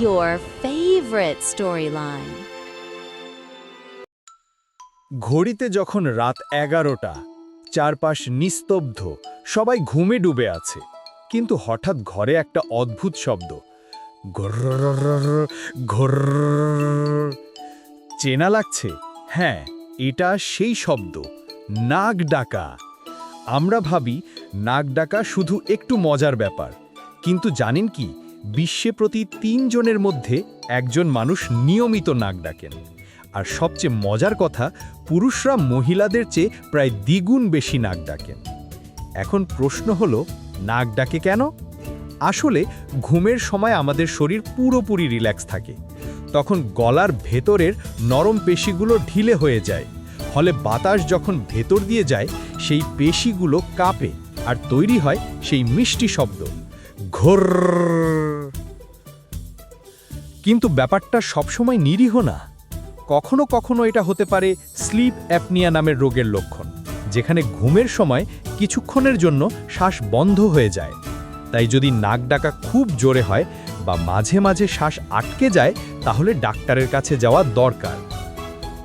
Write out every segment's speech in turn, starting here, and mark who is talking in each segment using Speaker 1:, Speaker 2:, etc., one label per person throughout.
Speaker 1: your favorite storyline.
Speaker 2: ঘড়িতে যখন রাত এগারোটা, চারপাশ নিস্তব্ধ, সবাই ঘুমে ডুবে আছে। কিন্তু হঠাৎ ঘরে একটা অদ্ভুত শব্দ। চেনা লাগছে? হ্যাঁ এটা সেই শব্দ নাক ডাকা আমরা ভাবি নাক ডাকা শুধু একটু মজার ব্যাপার। কিন্তু জানেন কি? বিশ্বে প্রতি তিনজনের মধ্যে একজন মানুষ নিয়মিত নাক ডাকেন। আর সবচেয়ে মজার কথা, পুরুষরা মহিলাদের চেয়ে প্রায় দ্বিগুণ বেশি নাক ডাকেন। এখন প্রশ্ন হলো, নাক ডাকে কেন? আসলে, ঘুমের সময় আমাদের শরীর পুরোপুরি রিল্যাক্স থাকে। তখন গলার ভেতরের নরম পেশিগুলো ঢিলে হয়ে যায়। ফলে বাতাস যখন ভেতর দিয়ে যায়, সেই পেশিগুলো কাঁপে আর তৈরি হয় সেই মিষ্টি শব্দ। ঘোর। কিন্তু ব্যাপারটা সবসময় নিরীহ না। কখনো কখনো এটা হতে পারে স্লিপ অ্যাপনিয়া নামের রোগের লক্ষণ, যেখানে ঘুমের সময় কিছুক্ষণের জন্য শ্বাস বন্ধ হয়ে যায়। তাই যদি নাক ডাকা খুব জোরে হয় বা মাঝে মাঝে শ্বাস আটকে যায়, তাহলে ডাক্তারের কাছে যাওয়া দরকার।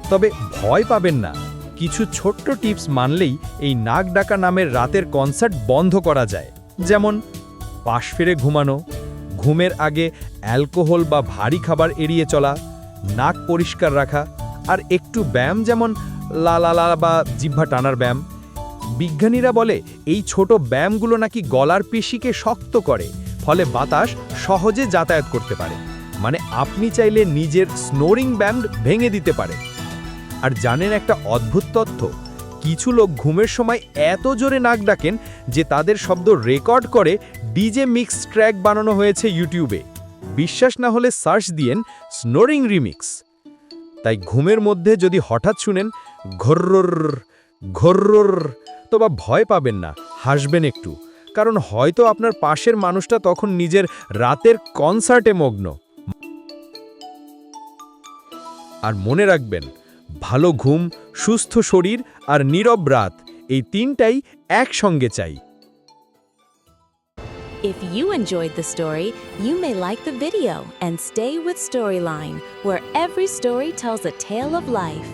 Speaker 2: তবে ভয় পাবেন না। কিছু ছোট্ট টিপস মানলেই এই নাক ডাকা নামের রাতের কনসার্ট বন্ধ করা যায়। যেমন পাশ ফিরে ঘুমানো, ঘুমের আগে অ্যালকোহল বা ভারী খাবার এড়িয়ে চলা, নাক পরিষ্কার রাখা, আর একটু ব্যায়াম যেমন লা লা লা বা জিহ্বা টানার ব্যায়াম। বিজ্ঞানীরা বলে, এই ছোট ব্যায়ামগুলো নাকি গলার পেশিকে শক্ত করে, ফলে বাতাস সহজে যাতায়াত করতে পারে। মানে আপনি চাইলে নিজের স্নোরিং ব্যান্ড ভেঙে দিতে পারে আর জানেন একটা অদ্ভুত তথ্য? কিছু লোক ঘুমের সময় এত জোরে নাক ডাকেন যে তাদের শব্দ রেকর্ড করে ডিজে মিক্স ট্র্যাক বানানো হয়েছে ইউটিউবে। বিশ্বাস না হলে সার্চ দিয়েন স্নোরিং রিমিক্স। তাই ঘুমের মধ্যে যদি হঠাৎ শুনেন ঘর্রর ঘর্রর, তো বা ভয় পাবেন না, হাসবেন একটু। কারণ হয়তো আপনার পাশের মানুষটা তখন নিজের রাতের কনসার্টে মগ্ন। আর মনে রাখবেন, ভালো ঘুম সুস্থ শরীর আর নীরব রাত এই তিনটাই একসঙ্গে চাই
Speaker 1: If you enjoyed the story, you may like the video and stay with Storyline, where every story tells a tale of life.